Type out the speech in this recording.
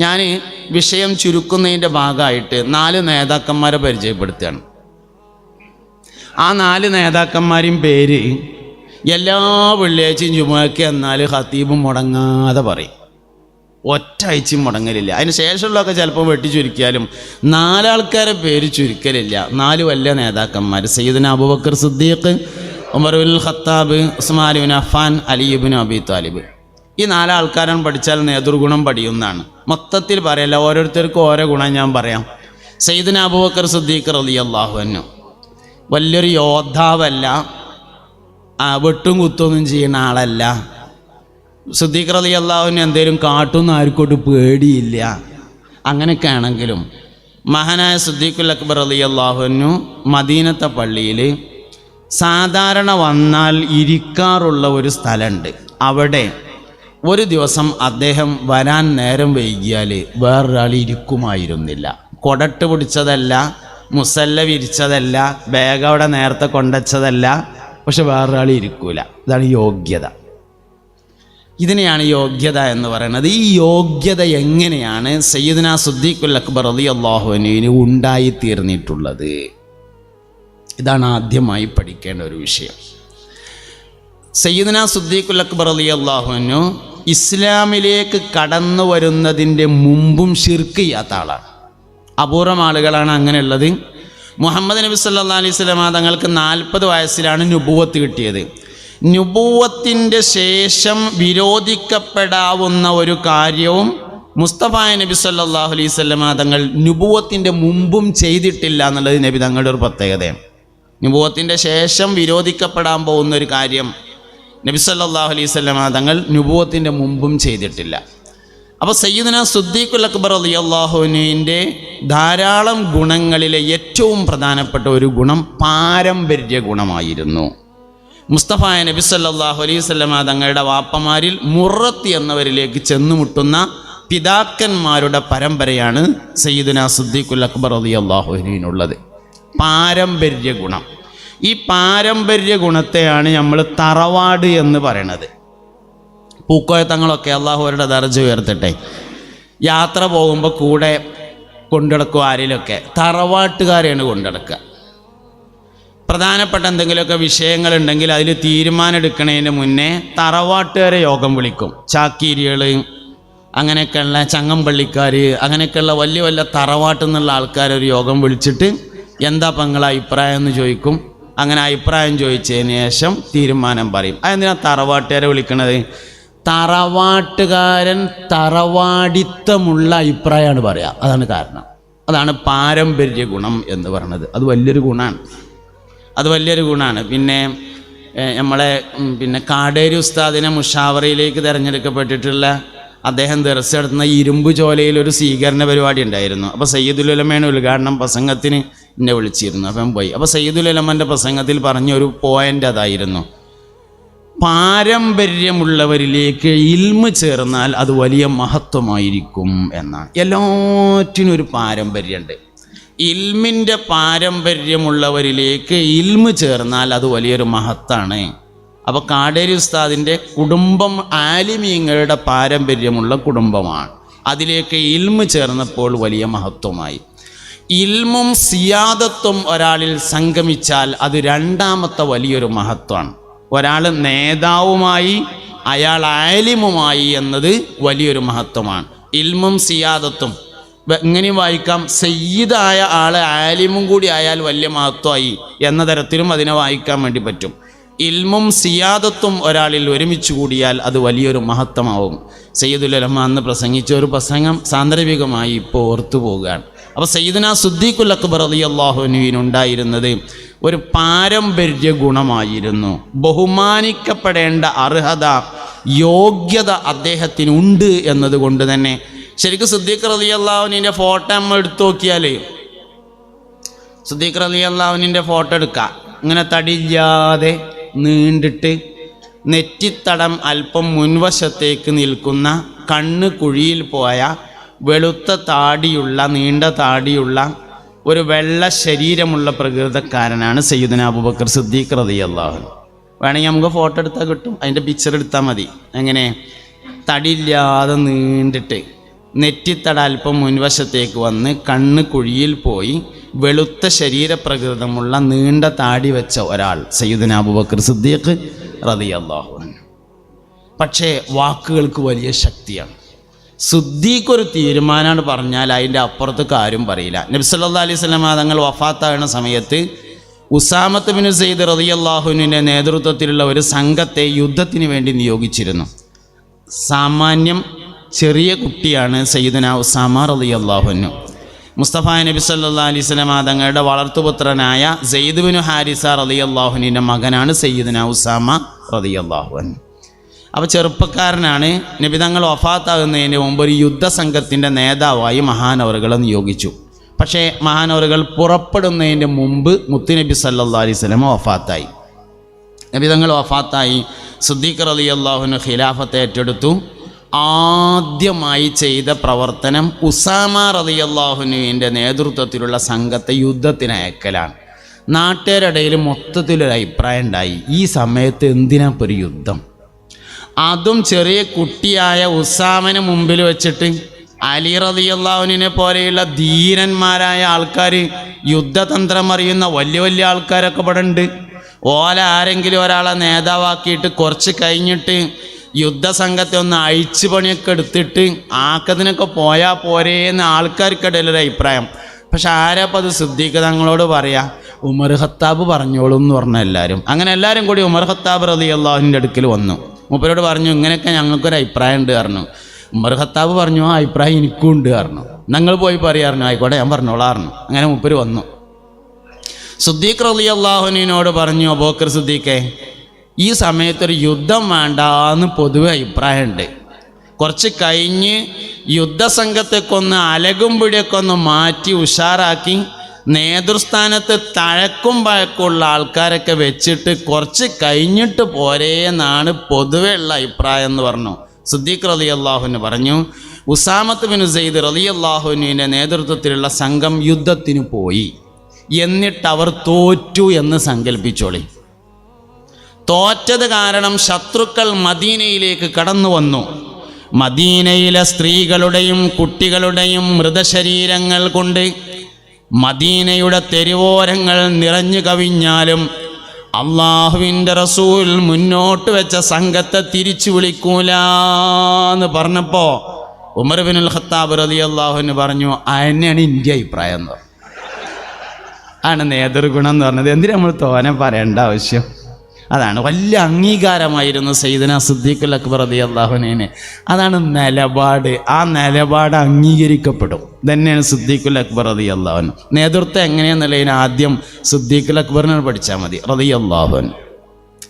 ഞാൻ വിഷയം ചുരുക്കുന്നതിന്റെ ഭാഗമായിട്ട് നാല് നേതാക്കന്മാരെ പരിചയപ്പെടുത്തുകയാണ്. ആ നാല് നേതാക്കന്മാരെയും പേര് എല്ലാ വെള്ളിയാഴ്ചയും ചുമക്ക് എന്നാൽ ഹത്തീബും മുടങ്ങാതെ പറയും. ഒറ്റ മുടങ്ങലില്ല. അതിന് ശേഷമുള്ളതൊക്കെ ചിലപ്പോൾ വെട്ടി ചുരുക്കിയാലും നാലാൾക്കാരെ പേര് ചുരുക്കലില്ല. നാല് വലിയ നേതാക്കന്മാർ സയ്യിദിന Abu Bakr Siddique Umar ul Khattab Usman bin Affan Ali bin Abi Talib. ഈ നാലാൾക്കാരൻ പഠിച്ചാൽ നേതൃഗുണം പഠിയുന്നതാണ്. മൊത്തത്തിൽ പറയല്ല ഓരോരുത്തർക്കും ഓരോ ഗുണം ഞാൻ പറയാം. സയ്യിദിന അബൂബക്കർ സിദ്ദീഖ് റലി അള്ളാഹുവിനു വലിയൊരു യോദ്ധാവല്ല വെട്ടും കുത്തൊന്നും ചെയ്യുന്ന ആളല്ല. സിദ്ദീഖ് റലി അള്ളാഹുവിന് എന്തേലും കാട്ടുന്ന ആർക്കോട്ട് പേടിയില്ല. അങ്ങനെയൊക്കെ ആണെങ്കിലും മഹാനായ സിദ്ദീഖുൽ അക്ബർ അലി അള്ളാഹുവിനു മദീനത്തെ പള്ളിയിൽ സാധാരണ വന്നാൽ ഇരിക്കാറുള്ള ഒരു സ്ഥലമുണ്ട്. അവിടെ ഒരു ദിവസം അദ്ദേഹം വരാൻ നേരം വൈകിയാൽ വേറൊരാൾ ഇരിക്കുമായിരുന്നില്ല. കൊടട്ട് പിടിച്ചതല്ല മുസല്ല വിരിച്ചതല്ല ബാഗ് അവിടെ നേരത്തെ കൊണ്ടച്ചതല്ല പക്ഷെ വേറൊരാൾ ഇരിക്കൂല. ഇതാണ് യോഗ്യത. ഇതിനെയാണ് യോഗ്യത എന്ന് പറയുന്നത്. ഈ യോഗ്യത എങ്ങനെയാണ് സയ്യിദ്ന സുദ്ദീഖുൽ അക്ബർ അലി അള്ളാഹുവിന് ഉണ്ടായിത്തീർന്നിട്ടുള്ളത്? ഇതാണ് ആദ്യമായി പഠിക്കേണ്ട ഒരു വിഷയം. സയ്യിദ്ന സുദ്ദീഖുൽ അക്ബർ അലി അള്ളാഹുവിനു ഇസ്ലാമിലേക്ക് കടന്നു വരുന്നതിന്റെ മുമ്പും ഷിർക്ക് ചെയ്യാത്ത ആളാണ് അപൂർവം ആളുകളാണ് അങ്ങനെയുള്ളത്. മുഹമ്മദ് നബി സല്ലാ അലൈഹി സ്വലാമ തങ്ങൾക്ക് നാൽപ്പത് വയസ്സിലാണ് നുബൂവത്ത് കിട്ടിയത്. നുബൂവത്തിന്റെ ശേഷം വിരോധിക്കപ്പെടാവുന്ന ഒരു കാര്യവും മുസ്തഫ നബി സല്ലാഹു അലൈഹി സ്വലമ തങ്ങൾ നുബൂവത്തിന്റെ മുമ്പും ചെയ്തിട്ടില്ല എന്നുള്ളത് നബി തങ്ങളുടെ ഒരു പ്രത്യേകതയാണ്. നുബൂവത്തിന്റെ ശേഷം വിരോധിക്കപ്പെടാൻ പോകുന്ന ഒരു കാര്യം നബി സല്ലാഹു അലൈഹി സ്വലമ തങ്ങൾ നുപൂവത്തിന്റെ മുമ്പും ചെയ്തിട്ടില്ല. അപ്പോൾ സയ്യിദന സുദ്ദീഖുൽ അക്ബർ അലി അള്ളാഹുവിന്റെ ധാരാളം ഗുണങ്ങളിലെ ഏറ്റവും പ്രധാനപ്പെട്ട ഒരു ഗുണം പാരമ്പര്യ ഗുണമായിരുന്നു. മുസ്തഫായ നബി സല്ലാഹു അലൈഹി സ്വലമ തങ്ങളുടെ വാപ്പമാരിൽ മുറത്ത് എന്നവരിലേക്ക് ചെന്നുമുട്ടുന്ന പിതാക്കന്മാരുടെ പരമ്പരയാണ് സയ്യിദന സുദ്ദീഖുൽ അക്ബർ അലി അള്ളാഹുവിനുള്ളത് പാരമ്പര്യ ഗുണം. ഈ പാരമ്പര്യ ഗുണത്തെയാണ് നമ്മൾ തറവാട് എന്ന് പറയണത്. പൂക്കോയത്തങ്ങളൊക്കെ അള്ളാഹു അവരുടെ ദർജ ഉയർത്തട്ടെ. യാത്ര പോകുമ്പോൾ കൂടെ കൊണ്ടുനടക്കും ആരിലൊക്കെ തറവാട്ടുകാരെയാണ് കൊണ്ടുനടക്കുക. പ്രധാനപ്പെട്ട എന്തെങ്കിലുമൊക്കെ വിഷയങ്ങളുണ്ടെങ്കിൽ അതിൽ തീരുമാനം എടുക്കുന്നതിന് മുന്നേ തറവാട്ടുകാരെ യോഗം വിളിക്കും. ചാക്കീരികൾ അങ്ങനെയൊക്കെയുള്ള ചങ്ങമ്പള്ളിക്കാർ അങ്ങനെയൊക്കെയുള്ള വലിയ വലിയ തറവാട്ട് എന്നുള്ള ആൾക്കാരൊരു യോഗം വിളിച്ചിട്ട് എന്താ പങ്ങളെ അഭിപ്രായം എന്ന് ചോദിക്കും. അങ്ങനെ അഭിപ്രായം ചോദിച്ചതിന് ശേഷം തീരുമാനം പറയും. അതെന്തിനാ തറവാട്ടുകാരെ വിളിക്കണത്? തറവാട്ടുകാരൻ തറവാടിത്തമുള്ള അഭിപ്രായമാണ് പറയുക അതാണ് കാരണം. അതാണ് പാരമ്പര്യ ഗുണം എന്ന് പറയുന്നത് അത് വലിയൊരു ഗുണമാണ് അത് വലിയൊരു ഗുണമാണ് പിന്നെ നമ്മളെ പിന്നെ കാടേരി ഉസ്താദിനെ മുഷാവറയിലേക്ക് തിരഞ്ഞെടുക്കപ്പെട്ടിട്ടുള്ള അദ്ദേഹം ദർശനത്തുന്ന ഇരുമ്പ് ചോലയിൽ ഒരു സ്വീകരണ പരിപാടി ഉണ്ടായിരുന്നു. അപ്പോൾ സയ്യിദുൽ ഉലമയുടെ ഉദ്ഘാടനം പ്രസംഗത്തിന് എന്നെ വിളിച്ചിരുന്നു. അപ്പം പോയി. അപ്പോൾ സയ്യിദുൽ ഉലമന്റെ പ്രസംഗത്തിൽ പറഞ്ഞ ഒരു പോയിന്റ് അതായിരുന്നു. പാരമ്പര്യമുള്ളവരിലേക്ക് ഇൽമ ചേർന്നാൽ അത് വലിയ മഹത്വമായിരിക്കും എന്നാണ്. എല്ലാറ്റിനും ഒരു പാരമ്പര്യമുണ്ട്. ഇൽമിന്റെ പാരമ്പര്യമുള്ളവരിലേക്ക് ഇൽമ ചേർന്നാൽ അത് വലിയൊരു മഹത്താണ്. അപ്പോൾ കാടേരി ഉസ്താദിന്റെ കുടുംബം ആലിമീങ്ങളുടെ പാരമ്പര്യമുള്ള കുടുംബമാണ്. അതിലേക്ക് ഇൽമ ചേർന്നപ്പോൾ വലിയ മഹത്വമായി. ഇൽമും സിയാദത്തും ഒരാളിൽ സംഗമിച്ചാൽ അത് രണ്ടാമത്തെ വലിയൊരു മഹത്വമാണ്. ഒരാൾ നേതാവുമായി അയാൾ ആലിമുമായി എന്നത് വലിയൊരു മഹത്വമാണ്. ഇൽമും സിയാദത്തും. എങ്ങനെയും വായിക്കാം. സയ്യിദായ ആൾ ആലിമും കൂടി ആയാൽ വലിയ മഹത്വമായി എന്ന തരത്തിലും അതിനെ വായിക്കാൻ വേണ്ടി പറ്റും. ഇൽമും സിയാദത്തും ഒരാളിൽ ഒരുമിച്ച് കൂടിയാൽ അത് വലിയൊരു മഹത്വമാവും. സയ്യിദുലമ അന്ന് പ്രസംഗിച്ച ഒരു പ്രസംഗം സാന്ദർഭികമായി ഇപ്പോൾ ഓർത്തു പോവുകയാണ് അപ്പോൾ സയ്യിദന സുദ്ദീഖുൽ അക്ബർ അലി അള്ളാഹുനുവിനുണ്ടായിരുന്നത് ഒരു പാരമ്പര്യ ഗുണമായിരുന്നു. ബഹുമാനിക്കപ്പെടേണ്ട അർഹത യോഗ്യത അദ്ദേഹത്തിനുണ്ട് എന്നതുകൊണ്ട് തന്നെ. ശരിക്കും സുദ്ദീഖ് അലി അള്ളാഹുവിന്റെ ഫോട്ടോ നമ്മൾ എടുത്തു നോക്കിയാൽ സുദ്ദീഖ് അലി അള്ളാഹുവിന്റെ ഫോട്ടോ എടുക്കാം. ഇങ്ങനെ തടിയില്ലാതെ നീണ്ടിട്ട് നെറ്റിത്തടം അല്പം മുൻവശത്തേക്ക് നിൽക്കുന്ന കണ്ണ് കുഴിയിൽ പോയ വെളുത്ത താടിയുള്ള നീണ്ട താടിയുള്ള ഒരു വെള്ള ശരീരമുള്ള പ്രകൃതക്കാരനാണ് സയ്യിദന അബുബക്കർ സിദ്ദീഖ് റതി അള്ളാഹു വേണമെങ്കിൽ നമുക്ക് ഫോട്ടോ എടുത്താൽ കിട്ടും. അതിന്റെ പിക്ചർ എടുത്താൽ മതി. എങ്ങനെ? തടിയില്ലാതെ നീണ്ടിട്ട്. നെറ്റിത്തട അല്പം മുൻവശത്തേക്ക് വന്ന് കണ്ണ് കുഴിയിൽ പോയി വെളുത്ത ശരീരപ്രകൃതമുള്ള നീണ്ട താടി വെച്ച ഒരാൾ സയ്യിദുന അബുബക്കർ സിദ്ദീഖ് റതി അള്ളാഹു പക്ഷേ വാക്കുകൾക്ക് വലിയ ശക്തിയാണ്. സുദ്ദീഖ് ഒരു തീരുമാനമാണ് പറഞ്ഞാൽ അതിന്റെ അപ്പുറത്തേക്ക് കാര്യം പറയില്ല. നബി സല്ലല്ലാഹു അലൈഹി വസല്ലം തങ്ങൾ വഫാത്താകുന്ന സമയത്ത് ഉസാമത്ത് ബിൻ സെയ്ദ് റതിയല്ലാഹുവിന്റെ നേതൃത്വത്തിലുള്ള ഒരു സംഘത്തെ യുദ്ധത്തിന് വേണ്ടി നിയോഗിച്ചിരുന്നു. സാമാന്യം ചെറിയ കുട്ടിയാണ് സയ്യിദന ഉസാമ റളിയല്ലാഹുവിനു. മുസ്തഫ നബി സല്ലാ അലൈഹി സ്വലം തങ്ങളുടെ വളർത്തുപുത്രനായ സെയ്ദ് ബിൻ ഹാരിസ റളിയല്ലാഹുവിന്റെ മകനാണ് സയ്യിദന ഉസാമ റളിയല്ലാഹുൻ അപ്പോൾ ചെറുപ്പക്കാരനാണ്. നബി തങ്ങൾ വഫാത്താകുന്നതിന് മുമ്പ് ഒരു യുദ്ധസംഘത്തിന്റെ നേതാവായി മഹാനവറുകളെ നിയോഗിച്ചു. പക്ഷേ മഹാനവറുകൾ പുറപ്പെടുന്നതിന്റെ മുമ്പ് മുത്തുനബി സല്ലാ അലൈഹി സ്വലം വഫാത്തായി. നബി തങ്ങൾ വഫാത്തായി. സുദ്ദീഖ് അലി അള്ളാഹുന് ഖിലാഫത്ത് ഏറ്റെടുത്തു. ആദ്യമായി ചെയ്ത പ്രവർത്തനം ഉസാമ റലി അള്ളാഹുനുവിന്റെ നേതൃത്വത്തിലുള്ള സംഘത്തെ യുദ്ധത്തിന് അയക്കലാണ്. നാട്ടുകാരുടെ മൊത്തത്തിലൊരു അഭിപ്രായം ഉണ്ടായി. ഈ സമയത്ത് എന്തിനാ യുദ്ധം? അതും ചെറിയ കുട്ടിയായ ഉസാമന് മുമ്പിൽ വെച്ചിട്ട് അലി റതിയുള്ളവനെ പോലെയുള്ള ധീരന്മാരായ ആൾക്കാർ യുദ്ധതന്ത്രം അറിയുന്ന വലിയ വലിയ ആൾക്കാരൊക്കെ ഇവിടെ ഉണ്ട്. ഓല ആരെങ്കിലും ഒരാളെ നേതാവാക്കിയിട്ട് കുറച്ച് കഴിഞ്ഞിട്ട് യുദ്ധസംഘത്തെ ഒന്ന് അഴിച്ചു പണിയൊക്കെ എടുത്തിട്ട് ആക്കതിനൊക്കെ പോയാൽ പോരേന്ന് ആൾക്കാർക്കിടയിൽ ഒരു അഭിപ്രായം. പക്ഷെ ആരാപ്പം അത് സിദ്ദീഖ് തങ്ങളോട് പറയാ? ഉമർ ഖത്താബ് പറഞ്ഞോളൂ എന്ന് പറഞ്ഞ എല്ലാവരും അങ്ങനെ എല്ലാവരും കൂടി ഉമർ ഖത്താബ് അള്ളാഹുവിന്റെ അടുക്കൽ വന്നു. മൂപ്പരോട് പറഞ്ഞു ഇങ്ങനെയൊക്കെ ഞങ്ങൾക്കൊരു അഭിപ്രായം ഉണ്ട് പറഞ്ഞു. ഉമ്മർ പറഞ്ഞു ആ അഭിപ്രായം എനിക്കും ഉണ്ട് പറഞ്ഞു. ഞങ്ങൾ പോയി പറയാറുണ്ട് ആയിക്കോട്ടെ ഞാൻ പറഞ്ഞോളാറുന്നു അങ്ങനെ മൂപ്പര് വന്നു. സുദ്ദീഖ് റലി അള്ളാഹുനോട് പറഞ്ഞു അബോക്കർ സുദ്ദീഖെ ഈ സമയത്തൊരു യുദ്ധം വേണ്ട എന്ന് പൊതുവെ അഭിപ്രായമുണ്ട്. കുറച്ച് കഴിഞ്ഞ് യുദ്ധസംഘത്തേക്കൊന്ന് അലകും പിടിയൊക്കെ ഒന്ന് മാറ്റി ഉഷാറാക്കി നേതൃസ്ഥാനത്ത് തഴക്കും പഴക്കമുള്ള ആൾക്കാരൊക്കെ വെച്ചിട്ട് കുറച്ച് കഴിഞ്ഞിട്ട് പോരേ എന്നാണ് ഉള്ള അഭിപ്രായം എന്ന് പറഞ്ഞു. സിദ്ദീഖ് റലി അള്ളാഹുവിന് പറഞ്ഞു ഉസാമത്ത് ബിൻ സെയ്ദ് റലി അള്ളാഹുവിന്റെ നേതൃത്വത്തിലുള്ള സംഘം യുദ്ധത്തിന് പോയി. എന്നിട്ട് അവർ തോറ്റു എന്ന് സങ്കല്പിച്ചോളി തോറ്റത് കാരണം ശത്രുക്കൾ മദീനയിലേക്ക് കടന്നു വന്നു. മദീനയിലെ സ്ത്രീകളുടെയും കുട്ടികളുടെയും മൃതശരീരങ്ങൾ കൊണ്ട് മദീനയുടെ തെരുവോരങ്ങൾ നിറഞ്ഞു കവിഞ്ഞാലും അള്ളാഹുവിന്റെ റസൂൽ മുന്നോട്ട് വെച്ച സംഘത്തെ തിരിച്ചു വിളിക്കൂല എന്ന് പറഞ്ഞപ്പോൾ ഉമർ ബിനുൽ ഖത്താബ് റതി അള്ളാഹുവിന് പറഞ്ഞു അതിനെയാണ് ഇന്ത്യ അഭിപ്രായം എന്ന്. ആണ് നേതൃഗുണം എന്ന് പറഞ്ഞത് എന്തിനാ നമ്മൾ തോനെ പറയേണ്ട ആവശ്യം അതാണ്. വലിയ അംഗീകാരമായിരുന്നു സയ്യിദന സിദ്ദീഖുൽ അക്ബർ അതി അള്ളാഹുനേനെ അതാണ് നിലപാട്. ആ നിലപാട് അംഗീകരിക്കപ്പെടും. തന്നെയാണ് സിദ്ദീഖുൽ അക്ബർ റതി അള്ളാഹുൻ നേതൃത്വം എങ്ങനെയാണെന്നുള്ളതിന് ആദ്യം സിദ്ദീഖുൽ അക്ബറിനെ പഠിച്ചാൽ മതി. റതി അള്ളാഹുൻ